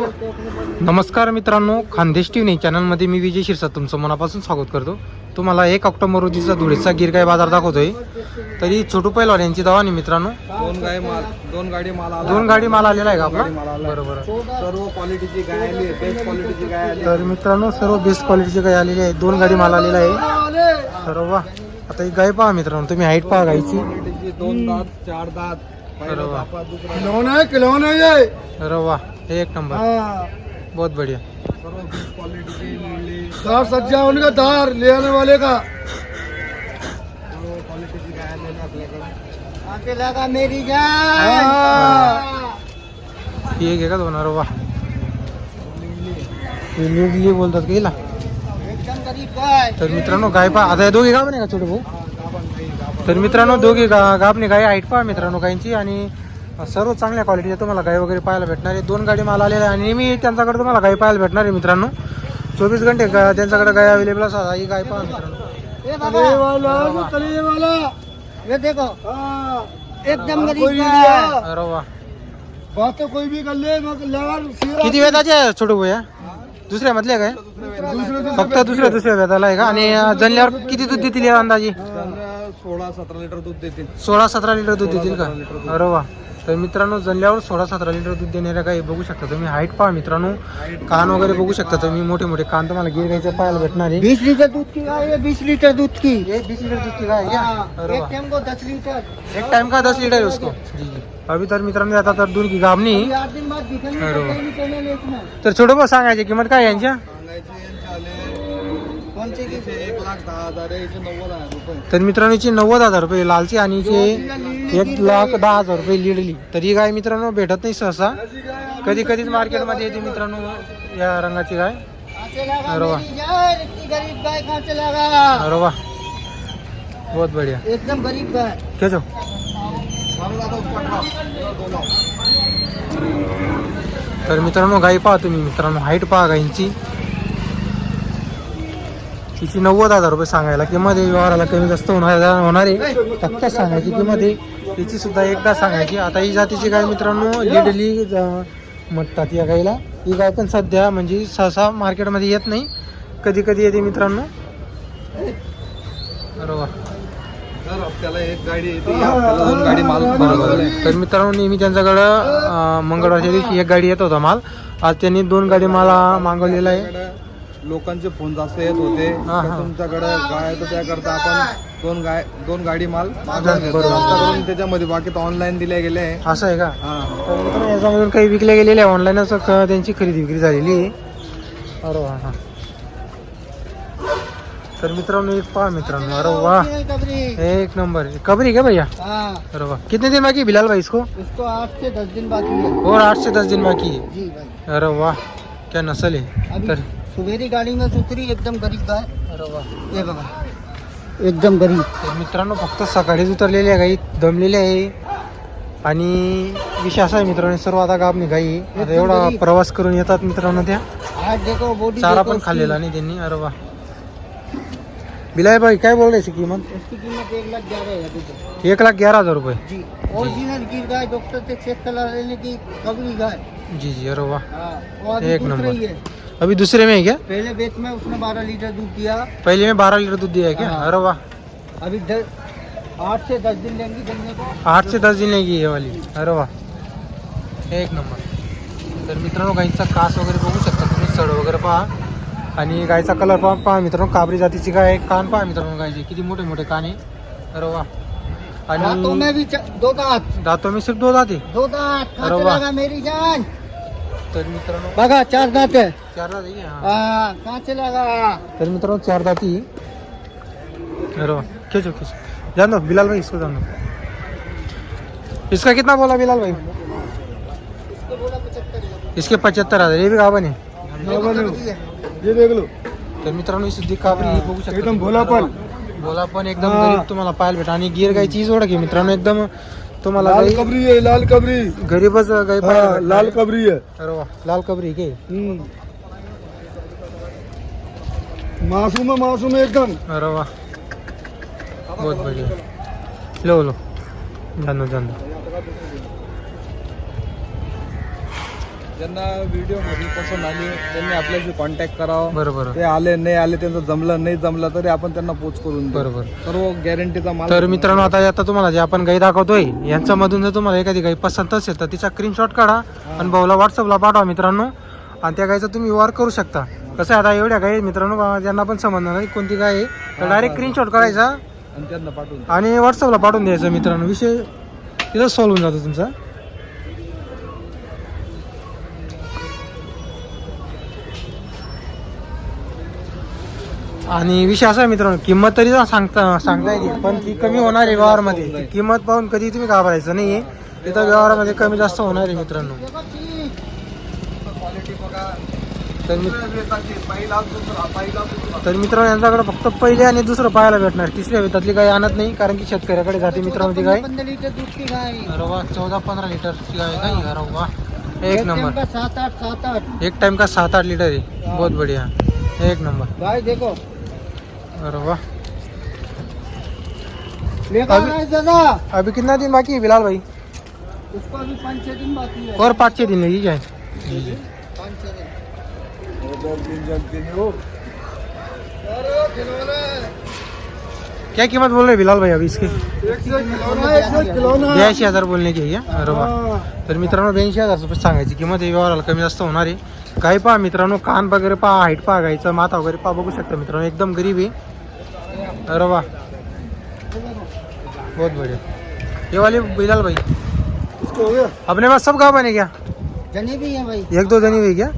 नमस्कार मित्रांनो Khandesh T V चॅनलमध्ये मी विजय शिरसाट तुमचं मनापासून स्वागत करतो. तुम्हाला एक ऑक्टोबर रोजीचा धुळेचा गिरगाय बाजार दाखवतोय. तरी छोटू पैलवान यांची दवानी मित्रांनो. दोन गाय माल दोन गाडी माल आला. दोन गाडी माल आलेला आहे का आपला. बरोबर सर्व क्वालिटीची गाय आली आहे बेस्ट क्वालिटीची गाय आली तर मित्रांनो सर्व बेस्ट क्वालिटीची गाय आलेली आहे. दोन गाडी माल आलेला आहे. तर वा. आता ही गाय पहा मित्रांनो तुम्ही हाईट पहा गायची. दोन दात चार दात. अरे खिलौना है खिलौना ये तर वा एक नंबर. हाँ. बहुत बढ़िया. दार सज्जा उनका दार ले आने वाले का? मेरी जान. ही. एक आहे का दोन अरे वा. बोलतात का गाय तर मित्रांनो गाय पहा आता या दोघी गाव नाही का छोटे भाऊ. तर मित्रांनो दोघी गा गाबणी गाय हाईट पहा मित्रांनो गायची आणि सर्व चांगल्या क्वालिटीच्या तुम्हाला गाय वगैरे पाहायला भेटणार आहे दोन गाडी माल आलेल्या आणि नेहमी त्यांच्याकडे तुम्हाला गाय पाहायला भेटणार आहे मित्रांनो. चोवीस घंटे गा- त्यांच्याकडे गाय अवेलेबल असतात. ही गाय पहा मित्रांनो. किती आहे छोटे भाऊ या दुसऱ्या मधल्या काय? फक्त दुसऱ्या दुसऱ्या वेताला आहे का? आणि जणल्यावर किती दूध देतील अंदाजे? सोळा सतरा लिटर दूध देतील. सोळा सतरा लिटर दूध देतील का? अरे वा. तर मित्रांनो जणल्यावर सोळा सतरा लिटर दूध देणाऱ्या काही बघू शकता तुम्ही. हाईट पहा मित्रांनो. कान वगैरे बघू शकता तुम्ही. मोठे मोठे कान तुम्हाला गिर गायचं पाहायला भेटणार आहे. बीस लीटर दूध की गाय है बीस लीटर दूध की? एक बीस लीटर दूध की गाय है. क्या? एक टाइम को दस लीटर. एक टाइम का दस लीटर है उसको? जी जी. अभी तर मित्रांनो आता तर दूध की गाबणी तर छोटं बस सांगायची किंमत काय आहे यांच्या? सांगायचे यांचे आले कौन सी की याचे एक लाख दहा हजार आहे याचे नव्वद हजार रुपये तर मित्रांनो हिची नव्वद हजार रुपये लालची आणि एक लाख दहा हजार रुपये लिडली तर ही गाय मित्रांनो भेटत नाही सहसा. कधी कधीच मार्केटमध्ये येते मित्रांनो या रंगाची गाय. अरे गरीब गाय लगा. अरे वा. बहुत बढ़िया. एकदम गरीब गाय. लाख. तर मित्रांनो गाई पहा तुम्ही. मित्रांनो हाईट पहा गाईंची. तिची नव्वद हजार रुपये सांगायला किंमत आहे व्यवहाराला कमी जास्त होणार होणार आहे. फक्त सांगायची किंमत आहे तिची सुद्धा एकदा सांगायची. आता ही जातीची गाय मित्रांनो लिडली म्हणतात या गाईला ही गाय पण सध्या म्हणजे सहसा मार्केटमध्ये येत नाही. कधी कधी येते मित्रांनो बरोबर तर मित्रांनो नेहमी त्यांच्याकडं मंगळवारच्या दिवशी एक गाडी येत होता माल. आज त्यांनी दोन गाडी मला मागवलेला आहे. लोकांचे फ़ोन जास्त येत होते. हा, हा. तुमच्याकडे गाय आहे तर त्याकरता आपण दोन गाय दोन गाडी माल मागवून घेतो बरोबर. जास्त करून त्याच्यामध्ये बाकी तर ऑनलाईन दिले गेले. आहे असं आहे का? हा. तर मित्रांनो याच्यामधून काही विकले गेलेले आहे. ऑनलाईनच त्यांची खरेदी विक्री झालेली आहे. अरे वा हा. तर मित्रांनो एक पहा मित्रांनो. अरे वा. एक नंबर कबरी क्या भैया? हाँ. अरे वाह कितने दिन बाकी है बिलाल भाई इसको? इसको आठ से दस दिन बाकी है। और आठ से दस दिन बाकी है। जी भाई। अरे वाह क्या नस्ल है। अभी तर गाड़ी में सुतरी एकदम गरीब गाय ये बघा. एकदम गरीब. तर मित्रांनो फक्त सकाळीच उतरलेली आहे गाई दमलेली आहे. आणि विषय असा आहे मित्रांनो सर्व आता गाबणी गाई आता एवढा प्रवास करून येतात मित्रांनो त्या. चारा पण। खाल्लेला नाही त्यांनी. अरे वा. बिलाय भाई काय बोल रहे किंमत? इसकी कीमत एक लाख ग्यारह है अभी तो एक लाख ग्यारह हजार रुपये. जी. ओरिजिनल गिर गाय डॉक्टर से चेक करा लेने की कबरी गाय जी जी अरे वाह हाँ वो एक नंबर। अभी दूसरे में है क्या? पहले बेच में उसने बारह लीटर दूध दिया। पहले में बारह लीटर दूध दिया है क्या। अरे वाह। अभी आठ से दस दिन लेंगी को आठ से दस दिन की ये वाली। अरे वाह। एक नंबर। तर मित्रांनो गाईचा कास वगैरे बघू शकता तुम्ही सड वगैरे पहा. आणि गायचा कलर पहा पहा मित्रांनो काबरी जातीची गाय कान पहा मित्रांनो गायचे किती मोठे मोठे कान आहे. अरे वा दांतों में आणि भी च- दो दांत. दातों में सिर्फ दो दाते दो दांत. अरे। लगा मेरी जान. तर मित्रांनो बघा चार दांत है चार दात आहे हा. हाँ तर मित्रांनो चार दाती अरे वाह खींचो खींचो. जान दो बिलाल भाई इसको जान दो इसका कितना बोला बिलाल भाई इसको बोला पचहत्तर हज़ार। ये भी है। कबरी ये देख लो। तर मित्रांनो ही सुद्धी काबरी ही बघू शकता एकदम. भोला पण. एकदम हा. गरीब तुम्हाला पाहायला भेटा आणि गिर गायची ओळख आहे मित्रांनो एकदम तुम्हाला लाल गाई- कबरी है लाल कबरी. गरीबच गाई पाहायला भेटणार लाल आहे. कबरी है अरे वा लाल कबरी के? हम्म। मासूम है मासूम है एकदम. अरे वा. बहुत बढ़िया. लो लो. जानो जानो ज्यांना व्हिडिओमध्ये पसंत आली त्यांनी आपल्याशी कॉन्टॅक्ट करावा. बरोबर. ते आले नाही आले त्यांचं जमलं नाही जमलं तरी आपण त्यांना पोच करून देऊ. बरोबर. सर्व गॅरंटीचा माल तर मित्रांनो आता आता तुम्हाला जे आपण गाई दाखवतोय यांच्यामधून जर तुम्हाला एखादी गाई पसंत असेल तर तिचा स्क्रीनशॉट काढा आणि भाऊला व्हॉट्सअपला पाठवा मित्रांनो. आणि त्या गाईचा तुम्ही व्यवहार करू शकता. कसं आहे आता एवढ्या गाई मित्रांनो बा- ज्यांना पण समजणार नाही कोणती गाय आहे तर डायरेक्ट स्क्रीनशॉट काढायचा आणि त्यांना पाठवून. आणि व्हॉट्सअपला पाठवून द्यायचं मित्रांनो. विषय तिथं सॉल्व्ह होऊन जातो तुमचा. आणि विषय असा आहे मित्रांनो किंमत तरी सांगता सांगता येते पण ती कमी होणार आहे व्यवहारमध्ये. किंमत पाहून कधी तुम्ही घाबरायचं नाहीये. तिथं व्यवहारामध्ये कमी जास्त होणार आहे मित्रांनो. तर मित्रांनो यांच्याकडे फक्त पहिले आणि दुसरं पाहायला भेटणार. तिसऱ्या वेतातली गाय आणत नाही कारण की शेतकऱ्याकडे जाते मित्रांनो ती गाय. लीटर रवा चौदा पंधरा लिटरची गाय गाय आहे रवा. एक नंबर. का सात आठ सात आठ एक टाइम का सात आठ लीटर है. बहुत बढ़िया. एक नंबर. गाय देखो. अरे वाह अभी- कितना दिन बाकी है बिलाल भाई? उसको अभी पाँच छह दिन बाकी है. और पाँच छः दिन लगी क्या है? पाँच छह दिन. हो. क्या कीमत बोल रहे बिलाल भाई अभी इसकी खिलौना ब्याऐंशी हजार बोलने की आहे अरे वा तर मित्रांनो ब्याऐंशी हजार रुपये सांगायची किंमत हे व्यवहाराला कमी जास्त होणार आहे काही पहा मित्रांनो कान वगैरे पहा हाईट पहा गायचं माथा वगैरे पहा बघू शकता मित्रांनो एकदम गरीब आहे अरे वा बहुत बढ़िया ये वाले बिलाल भाई अपने पास सब गाँव बने क्या भी है भाई एक दो जणी हुई क्या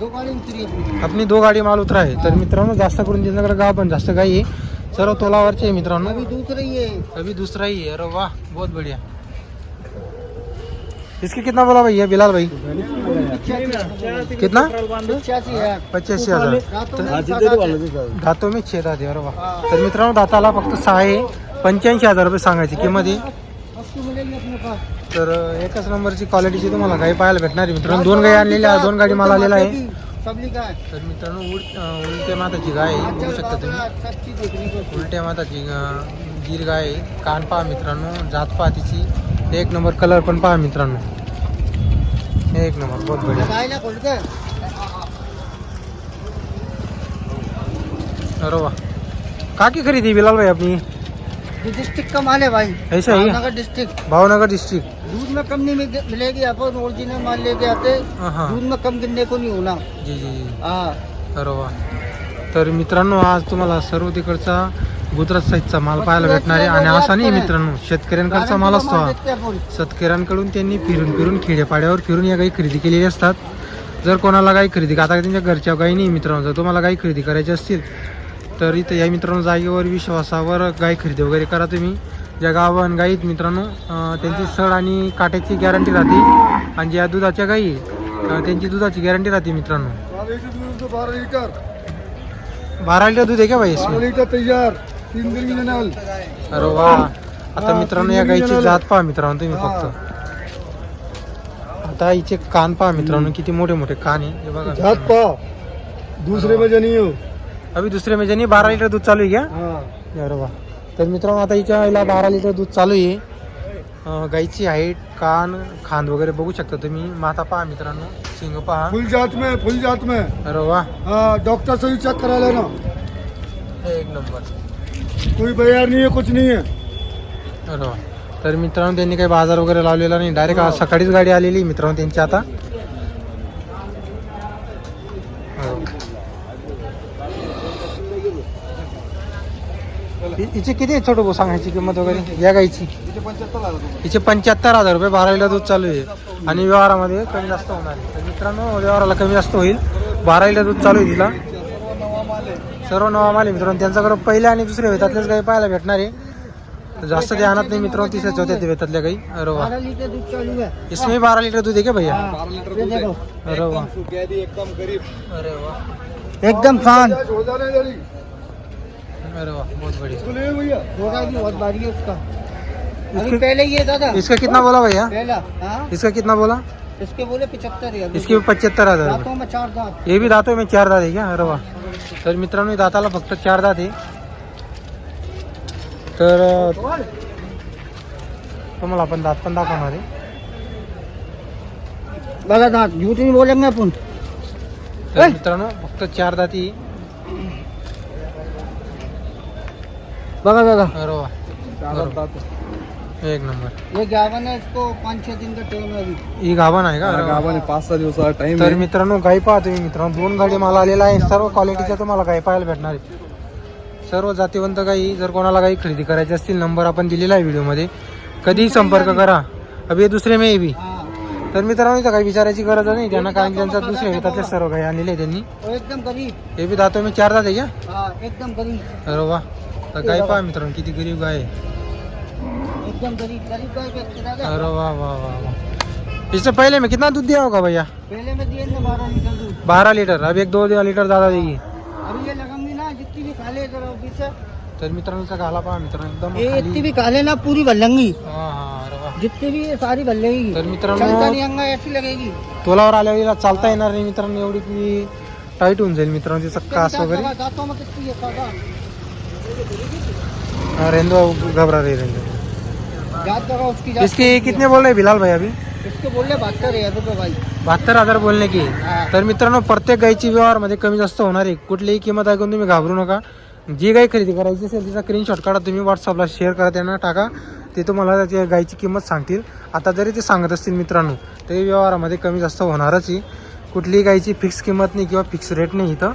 दो गाड़ी अपनी दो गाडी माल उतरा आहे तर मित्रांनो जास्त करून त्यांच्याकडे गाव पण जास्त गाई आहे सर्व तोलावरचे मित्रांनो. अभी दूसरी है अभी दूसरा ही है अरे वाह बहुत बढ़िया. इसके कितना बोला भैया बिलाल भाई. कितना? पचासी हजार. धातो मी सात आठ छेद अरे वाह. तर मित्रांनो दाताला फक्त सहा आहे. पंच्याऐंशी हजार रुपये सांगायची किंमत आहे. तर एकच नंबरची क्वालिटीची तुम्हाला गाई पाहायला भेटणार आहे मित्रांनो. दोन गाई आणलेल्या दोन गाडी मला आलेला आहे. तर मित्रांनो उल उलट्या माताची गाय आहे बघू शकता तुम्ही. उलट्या माताची अं, गीर गाय आहे. कान पहा मित्रांनो जात पहा तिची एक नंबर कलर पण पहा मित्रांनो. एक नंबर बहुत बढ़िया. गाय खोल के अरे वाह का की खरीदी बिलाल भाई अपनी ये डिस्ट्रिक्ट का माल है भाई। ऐसा ही? भावनगर डिस्ट्रिक्ट भावनगर डिस्ट्रिक्ट दूध में कम नहीं मिल- मिलेगी अपन ओरिजिनल माल लेके आते दूध में कम गिनने को नहीं होना। जी जी जी। हाँ। अरे वा तर मित्रांनो आज तुम्हाला सर्व तिकडचा गुजरात साईडचा माल पाहायला भेटणार आहे. आणि असा नाही मित्रांनो शेतकऱ्यांकडचा माल असतो हा. शेतकऱ्यांकडून त्यांनी फिरून फिरून खेड्यापाड्यावर फिरून या गाई खरेदी केलेली असतात. जर कोणाला गाई खरेदी आता त्यांच्या घरच्या गाई नाही मित्रांनो जर तुम्हाला गाई खरेदी करायची असतील तर इथं या मित्रांनो जागेवर विश्वासावर गाई खरेदी वगैरे करा तुम्ही. ज्या गावान गाईत मित्रांनो त्यांची सड आणि काट्याची गॅरंटी राहते. आणि ज्या दुधाच्या अं, त्यांची दुधाची गॅरंटी राहते मित्रांनो. बारा लिटर. दूध आहे का नल अरे वा. आता मित्रांनो या गाईची जात पहा मित्रांनो तुम्ही फक्त. आता हिचे कान पहा मित्रांनो किती मोठे मोठे कान आहे. जात दूसरे में जनी हो अभी दुसरे म्हणजे नाही बारा लिटर दूध चालू आहे हाँ। अरे वा तर मित्रांनो आता हिच्या वेळेला बारा लिटर दूध चालू आहे. गाईची हाईट कान खांद वगैरे बघू शकता तुम्ही. माता पहा मित्रांनो शिंग पहा. फुल जात में फुल जात में. अरे वा डॉक्टर से ही चेक करा लेना. एक नंबर. कोई बयार नहीं है कुछ नहीं है. अरे वा तर मित्रांनो त्यांनी काही बाजार वगैरे लावलेला नाही. डायरेक्ट सकाळीच गाडी आलेली मित्रांनो त्यांची आता अरे वा. हि- हिची किती आहे छोटू भाऊ सांगायची किंमत वगैरे? या गाईची. हिचे पंच्याहत्तर हजार रुपये बारा लिटर दूध चालू आहे. आणि व्यवहारामध्ये कमी जास्त होणार आहे. तर मित्रांनो व्यवहाराला कमी जास्त होईल. बारा लिटर दूध चालू आहे तिला. सर्व नवा माल आहे मित्रांनो. त्यांच्याकडे पहिल्या आणि दुसऱ्या वेतातल्याच गाई पाहायला भेटणार आहे. जास्त ते आणत नाही मित्रांनो तिसऱ्या चौथ्या ते वेतातल्या गाई. अरे वा. बारह लीटर दूध चालू है इसमें बारा लिटर दूध है. क्या भैया ये देखो. अरे वाह एकदम गरीब. अरे वाह बहुत बढ़िया। इसको ले भैया होगा भी बहुत भारी है उसका अभी पहले ये दादा इसका कितना बोला भैया? पहला हाँ? इसका कितना बोला? इसके बोले पिछहत्तर है इसकी पचहत्तर हजार रुपये दांतों में चार दांत। हे बी दातो मी चार दात आहे क्या? अरे वा तर मित्रांनो दाताला फक्त चार दात आहे तर तुम्हाला आपण दात पण दाखवणार आहे. बघा दात झूठ नहीं बोलेंगे आपण. तर मित्रांनो फक्त चार दाती. बघा दादा. अरे वा. चार दात. एक नंबर. ये गावन है इसको पाँच छह दिन का टाइम है अभी ही गाभण आहे का? हा, अरे वा. गावाने पाच सहा दिवसाचा टाइम तर मित्रांनो गाई पहा तुम्ही मित्रांनो. दोन गाडी माल आलेला आहे सर्व क्वालिटीच्या तुम्हाला गाई पाहायला भेटणार आहे सर्व जातीवंत गाई जर कोणाला गाई खरेदी करायची असतील नंबर आपण दिलेला आहे व्हिडिओमध्ये. कधीही संपर्क करा. अभि दुसरे मे बी. हाँ. तर मित्रांनो इथं काही विचारायची गरज नाही. त्यांना कारण की त्यांचा दुसऱ्या शेतातल्या सर्व गाई आणलेले आहे त्यांनी. और एकदम गरीब हे बी दातो मी चार दात आहे का? हाँ एकदम गरीब अरे वा. तर गाई पहा मित्रांनो किती गरीब गाय आहे. एकदम गरीब गरीब दादा अरे वाह वाह वाह वाह इससे पहले में कितना दूध दिया होगा भैया? पहले में दिए ना बारह लीटर दूध. बारह लीटर अब एक दो लीटर ज़्यादा देगी. अभी ये ना जितनी भी खा ले जरा ऑफ़िस से. तर मित्रांनो इथं घाला पहा मित्रांनो एकदम ये खाली. इतनी भी खा लेना पूरी भर लेंगी हा हा अरे वा. जितनी भी ये सारी भर लेगी तर मित्रांनो चलता नहीं अंगा ऐसी लगेगी. तोलावर आल्यावर हिला चालता येणार नाही मित्रांनो एवढी की टाईट होऊन जाईल मित्रांनो तिचा कास वगैरे. दांतों में कितनी है दादा हा, रेंदो घबरा रही रेंदो इसके कितने बोल रहे बिलाल भाई अभी? इसके बोल रहे बहत्तर हजार रुपये भाई। बहात्तर हजार बोलणे की। तर मित्रांनो प्रत्येक गायची व्यवहारमध्ये कमी जास्त होणार आहे. कुठलीही किंमत ऐकून तुम्ही घाबरू नका. जी गाय खरेदी करायची असेल तिचा स्क्रीनशॉट काढा. तुम्ही व्हॉट्सअपला शेअर करा त्यांना टाका. ते तुम्हाला त्याच्या गायची किंमत सांगतील. आता जरी ते सांगत असतील मित्रांनो तरी व्यवहारामध्ये कमी जास्त होणारच आहे. कुठलीही गायची फिक्स किंमत नाही किंवा फिक्स रेट नाही इथं.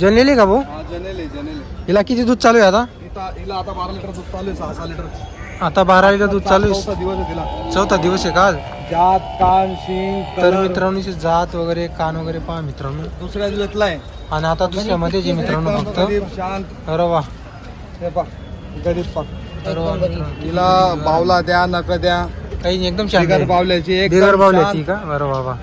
जनलेली का भाऊ हा जनेले जनेले. हिला किती दूध चालू आहे आता? इथं हिला आता बारा लिटर दूध चालू आहे सहा सहा लिटर. आता बारा लिटर दूध चालू आहे. चौथा दिवस आहे तिला. चौथा दिवस आहे का? जात कान शिंग तर मित्रांनो जात वगैरे कान वगैरे पहा मित्रांनो. दुसऱ्या दिवसातला आहे. आणि आता दुसऱ्यामध्ये जे मित्रांनो एकदम फक्त गरीब शांत. अरे वा. हे पा गरीब पा अरे वा मित्रांनो. तिला बावला द्या नक द्या. काही एकदम शांत बिगर आहे. बावल्याची एक बिगर बावल्याची का? वा वा.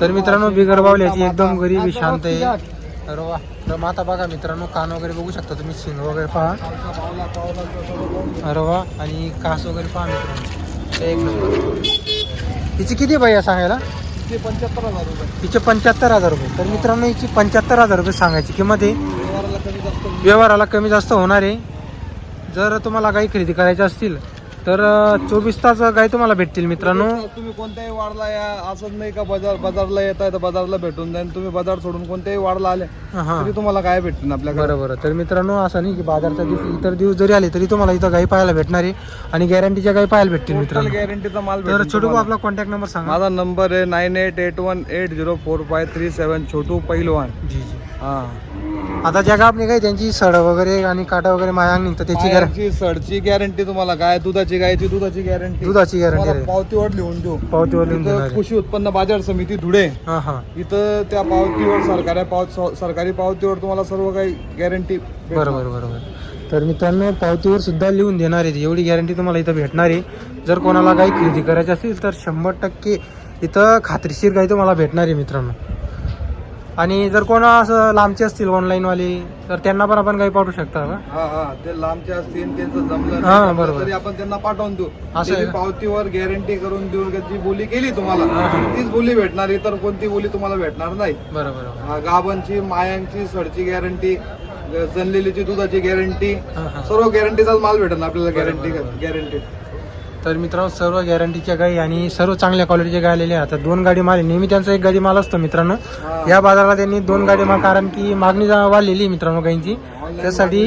तर मित्रांनो बिगर बावल्याची एकदम गरीब शांत आहे. अरे वा. तर मग आता बघा मित्रांनो कान वगैरे बघू शकता तुम्ही शिंग वगैरे पहा. अरे वा. आणि कास वगैरे पहा मित्रांनो. एक नंबर. हिची किती भैया सांगायला? पंच्याहत्तर हजार रुपये. हिचे पंच्याहत्तर हजार रुपये. तर मित्रांनो हिची पंच्याहत्तर हजार रुपये सांगायची किंमत आहे. व्यवहाराला कमी जास्त होणार आहे. जर तुम्हाला गाई खरेदी करायच्या असतील तर चोवीस तास गाई तुम्हाला भेटतील मित्रांनो. तुम्ही कोणत्याही वाडला या असंच नाही का बाजार बाजारला येत आहे तर बाजारला भेटून जाईल तुम्ही बाजार सोडून कोणत्याही वाडला आले तरी तुम्हाला काय भेटतील आपल्याकडे. बरं बरं तर मित्रांनो असं नाही की बाजारच्या दिवशी इतर दिवस जरी आले तरी तुम्हाला इथं गाई पाहायला भेटणार आहे. आणि गॅरंटीच्या गाई पाहायला भेटतील मित्रांनो. गॅरंटीचा माल तर छोटू. आपला कॉन्टॅक्ट नंबर सांगा. माझा नंबर आहे nine eight eight one eight zero four five three seven Chhotu Pahilwan ji जी. हा. आता ज्या आपली गाय त्यांची सड वगैरे आणि काटा वगैरे मायांग निघतं त्याची गॅरंटी पायाची सडची गॅरंटी तुम्हाला काय दुधाची गायची दुधाची गॅरंटी? दुधाची गॅरंटी आहे. पावतीवर लिहून देऊ. पावतीवर लिहून इथं आहे. कृषी उत्पन्न बाजार समिती धुळे. हां हां. इथं त्या पावतीवर सरकारी पाव सरकारी पावतीवर तुम्हाला सर्व काही गॅरंटी बरोबर बरोबर तर मित्रांनो पावतीवर सुद्धा लिहून देणार आहे. एवढी गॅरंटी तुम्हाला इथं भेटणार आहे. जर कोणाला गाई खरेदी करायची असेल तर शंभर टक्के इथं खात्रीशीर गाई तुम्हाला भेटणार आहे मित्रांनो. आणि जर कोणा असं लांबचे असतील ऑनलाईनवाले तर त्यांना पण आपण गाई पाठवू शकता का हा हा ते लांबचे असतील त्यांचं जमलं हा, नाही बरोबर. तरी आपण त्यांना पाठवून देऊ असं आहे त्याची का? पावतीवर गॅरंटी करून देऊ का जी बोली केली तुम्हाला. तीच बोली भेटणार इतर कोणती बोली तुम्हाला भेटणार नाही बरं बरं हा, गाभांची मायांची सडची गॅरंटी जनलेलीची दुधाची गॅरंटी हां हां सर्व गॅरंटीचाच माल भेटेल आपल्याला बरोबर, गॅरंटी बरोबर. गॅरंटी तर मित्रांनो सर्व गॅरंटीच्या गाई आणि सर्व चांगल्या क्वालिटीच्या गाय आलेल्या आहेत. आता दोन गाडी माल. नेहमी त्यांचा एक गाडी माल असतो मित्रांनो. या बाजाराला त्यांनी दोन गाडी माल कारण की मागणी वाढलेली मित्रांनो गाईंची. त्यासाठी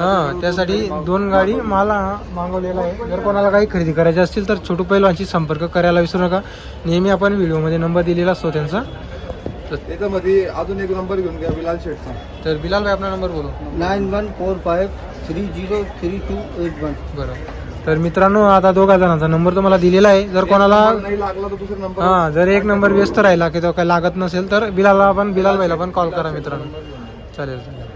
हां त्यासाठी दोन गाडी माल मागवलेला आहे. जर कोणाला काही खरेदी करायची असतील तर छोटू पैलवानशी संपर्क करायला विसरू नका. नेहमी आपण व्हिडिओमध्ये नंबर दिलेला असतो त्यांचा. त्याच्यामध्ये अजून एक नंबर घेऊन घ्या बिलाल शेठचा तर बिलाल भाई आपला नंबर बोलू. Nine one four five three zero three two eight one. बरं. तर मित्रांनो आता दोघा जणांचा नंबर तुम्हाला दिलेला आहे. जर कोणाला नंबर नाही लागला तर दुसरा नंबर हा जर एक नंबर व्यस्त राहिला की तो काही लागत नसेल तर बिलालला आपण बिलाल भाईला पण कॉल करा मित्रांनो. चालेल चालेल.